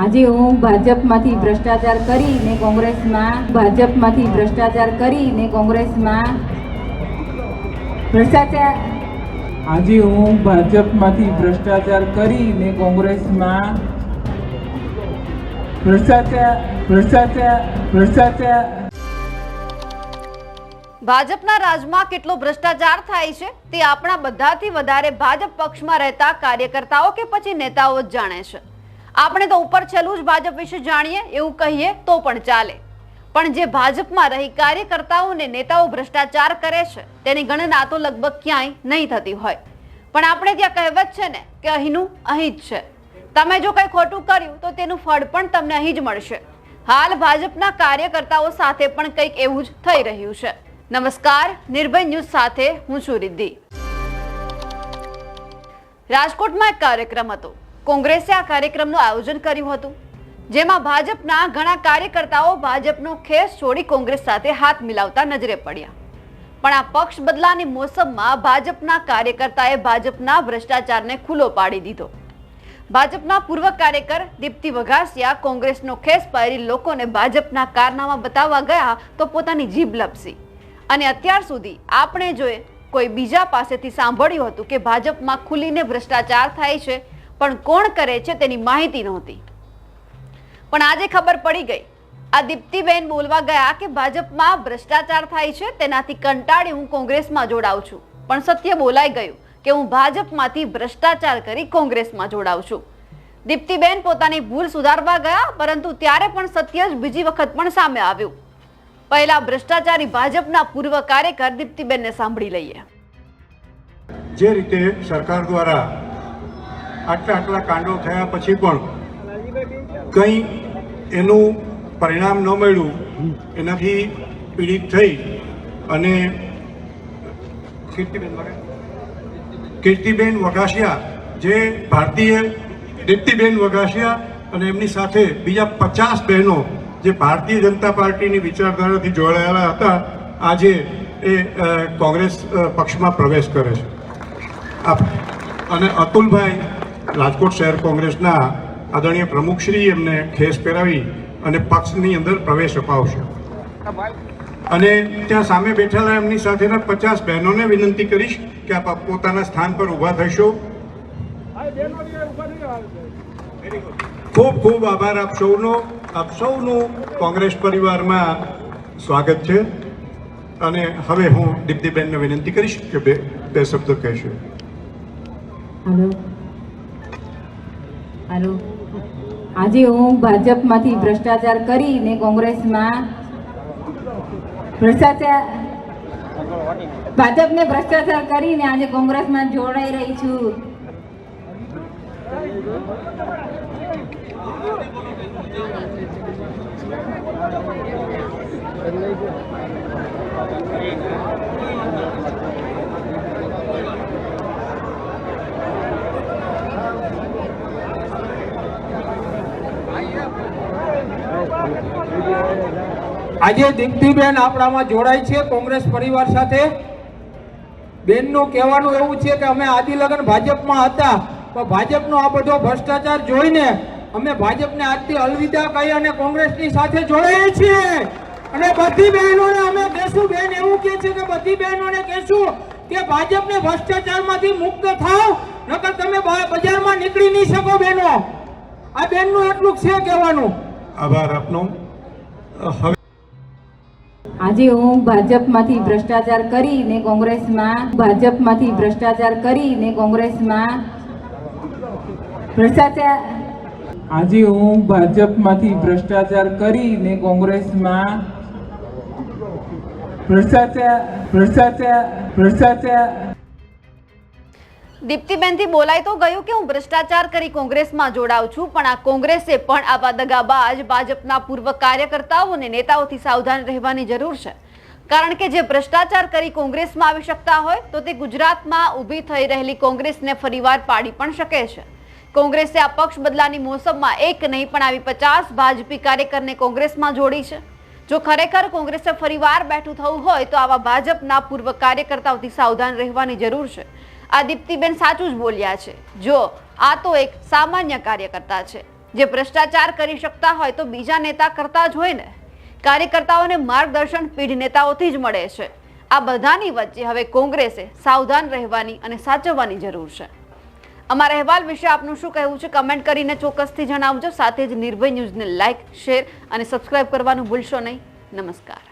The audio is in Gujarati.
આજે હું ભાજપમાંથી ભ્રષ્ટાચાર કરીને કોંગ્રેસમાં ભાજપમાંથી ભ્રષ્ટાચાર કરીને કોંગ્રેસમાં ભ્રષ્ટાચાર આજે હું ભાજપમાંથી ભ્રષ્ટાચાર કરીને કોંગ્રેસમાં ભ્રષ્ટાચાર ભ્રષ્ટાચાર ભ્રષ્ટાચાર. ભાજપના રાજમાં કેટલો ભ્રષ્ટાચાર થાય છે તે આપણા બધાથી વધારે ભાજપ પક્ષમાં રહેતા કાર્યકર્તાઓ કે પછી નેતાઓ જ જાણે છે. આપણે તો ઉપર છેલ્લું જ ભાજપ વિશે જાણીએ, એવું કહીએ તો પણ ચાલે. પણ જે ભાજપમાં રહી કાર્યકર્તાઓને નેતાઓ ભ્રષ્ટાચાર કરે છે, તેની ગણના તો લગભગ ક્યાંય નહીં થતી હોય. પણ આપણે ત્યાં કહેવત છે ને કે અહીંનું અહીં જ છે. તમે જો કંઈ ખોટું કર્યું, તો તેનું ફળ પણ તમને અહીં જ મળશે. હાલ ભાજપના કાર્યકર્તાઓ સાથે પણ કંઈક એવું જ થઈ રહ્યું છે. નમસ્કાર, નિર્ભય ન્યૂઝ સાથે હું છું રિદ્ધિ. રાજકોટમાં એક કાર્યક્રમ હતો. કોંગ્રેસે આ કાર્યક્રમનું આયોજન કર્યું હતું, જેમાં ભાજપના ઘણા કાર્યકર્તાઓ ભાજપનો ખેસ છોડી કોંગ્રેસ સાથે હાથ મિલાવતા નજરે પડ્યા. પણ આ પક્ષ બદલાની મોસમમાં ભાજપના કાર્યકર્તાએ ભાજપના ભ્રષ્ટાચારને ખુલ્લો પાડી દીધો. ભાજપના પૂર્વ કાર્યકર દીપ્તિ વઘાસિયા કોંગ્રેસનો ખેસ પહેરી લોકોને ભાજપના કારનામા બતાવવા ગયા તો પોતાની જીભ લપસી. અને અત્યાર સુધી આપણે જોઈએ કોઈ બીજા પાસેથી સાંભળ્યું હતું કે ભાજપમાં ખુલીને ભ્રષ્ટાચાર થાય છે પણ કોણ કરે છે તેની માહિતી નહોતી. પણ આજે ખબર પડી ગઈ. આ દીપ્તિબેન બોલવા ગયા કે ભાજપમાં ભ્રષ્ટાચાર થાય છે તેનાથી કંટાળી હું કોંગ્રેસમાં જોડાઉં છું. પણ સત્ય બોલાઈ ગયું કે હું ભાજપમાંથી ભ્રષ્ટાચાર કરી કોંગ્રેસમાં જોડાઉં છું. દીપ્તિબેન પોતાની ભૂલ સુધારવા ગયા, પરંતુ ત્યારે પણ સત્ય જ બીજી વખત પણ સામે આવ્યું. પહેલા ભ્રષ્ટાચારી ભાજપના પૂર્વ કાર્યકર દીપ્તિબેનને સાંભળી લઈએ. જે રીતે સરકાર દ્વારા આટલા આટલા કાંડો થયા પછી પણ કંઈ એનું પરિણામ ન મળ્યું, એનાથી પીડિત થઈ અને કીર્તિબેન કીર્તિબેન વઘાસિયા, જે ભારતીય દીપ્તિબેન વઘાસિયા અને એમની સાથે બીજા પચાસ બહેનો જે ભારતીય જનતા પાર્ટીની વિચારધારાથી જોડાયેલા હતા, આજે એ કોંગ્રેસ પક્ષમાં પ્રવેશ કરે છે. અને અતુલભાઈ રાજકોટ શહેર કોંગ્રેસના આદરણીય પ્રમુખશ્રી એમને ખેસ પહેરાવી અને પક્ષની અંદર પ્રવેશ અપાવશે. અને ત્યાં સામે બેઠેલા એમની સાથેના પચાસ બહેનોને વિનંતી કરીશ કે આપ પોતાના સ્થાન પર ઊભા થશો. ખૂબ ખૂબ આભાર આપ સૌનો. આપ સૌનું કોંગ્રેસ પરિવારમાં સ્વાગત છે. અને હવે હું દીપ્તિબેનને વિનંતી કરીશ કે બે બે શબ્દો કહેશે. હાલો. આજે હું ભાજપમાંથી ભ્રષ્ટાચાર કરીને કોંગ્રેસમાં ભ્રષ્ટાચાર ભાજપને ભ્રષ્ટાચાર કરીને આજે કોંગ્રેસમાં જોડાઈ રહી છું. આજે દીપ્તિબેન આપણામાં જોડાય છે કોંગ્રેસ પરિવાર સાથે. બેનનું કહેવાનું એવું છે કે અમે આદિ લગન ભાજપમાં હતા, પણ ભાજપનો આ બધો ભ્રષ્ટાચાર જોઈને અમે ભાજપને આજથી અલવિદા કહી અને કોંગ્રેસની સાથે જોડાઈએ છીએ. અને બધી બહેનોને અમે કહેશું, બેન એવું કહે છે કે બધી બહેનોને કહેશું કે ભાજપને ભ્રષ્ટાચારમાંથી મુક્ત થાવ, નકર તમે બજારમાં નીકળી નહીં શકો બહેનો આ બેનનું એટલું છે કહેવાનું. આભાર આપનો. હવે આજે હું ભાજપમાંથી ભ્રષ્ટાચાર કરીને કોંગ્રેસમાં ભાજપમાંથી ભ્રષ્ટાચાર કરીને કોંગ્રેસમાં ભ્રષ્ટાચાર આજે હું ભાજપમાંથી ભ્રષ્ટાચાર કરીને કોંગ્રેસમાં ભ્રષ્ટાચાર ભ્રષ્ટાચાર ભ્રષ્ટાચાર દીપ્તિબેનથી બોલાય તો ગયું કે હું ભ્રષ્ટાચાર કરી કોંગ્રેસમાં જોડાઉં છું, પણ આ કોંગ્રેસે પણ આવા દગાબાજ ભાજપના પૂર્વ કાર્યકર્તાઓ અને નેતાઓથી સાવધાન રહેવાની જરૂર છે. કારણ કે જે ભ્રષ્ટાચાર કરી કોંગ્રેસમાં આવી શકતા હોય, તો તે ગુજરાતમાં ઊભી થઈ રહેલી કોંગ્રેસને ફરીવાર પાડી પણ શકે છે. કોંગ્રેસે આ પક્ષ બદલાની મોસમમાં એક નહીં, પણ આવી પચાસ ભાજપી કાર્યકરને કોંગ્રેસમાં જોડી છે. જો ખરેખર કોંગ્રેસે ફરીવાર બેઠું થવું હોય, તો આવા ભાજપના પૂર્વ કાર્યકર્તાઓથી સાવધાન રહેવાની જરૂર છે. આ દીપ્તિબેન સાચું જ બોલ્યા છે. જો, આ તો એક સામાન્ય કાર્યકર્તા છે. જે ભ્રષ્ટાચાર કરી શકતા હોય તો બીજા નેતા કરતા જ હોય ને. કાર્યકર્તાઓને માર્ગદર્શન પીઢ નેતાઓથી જ મળે છે. આ બધાની વચ્ચે હવે કોંગ્રેસે સાવધાન રહેવાની અને સાચવવાની જરૂર છે. અમારા અહેવાલ વિશે આપનું શું કહેવું છે કમેન્ટ કરીને ચોક્કસથી જણાવજો. સાથે જ નિર્ભય ન્યૂઝને લાઇક શેર અને સબસ્ક્રાઇબ કરવાનું ભૂલશો નહીં. નમસ્કાર.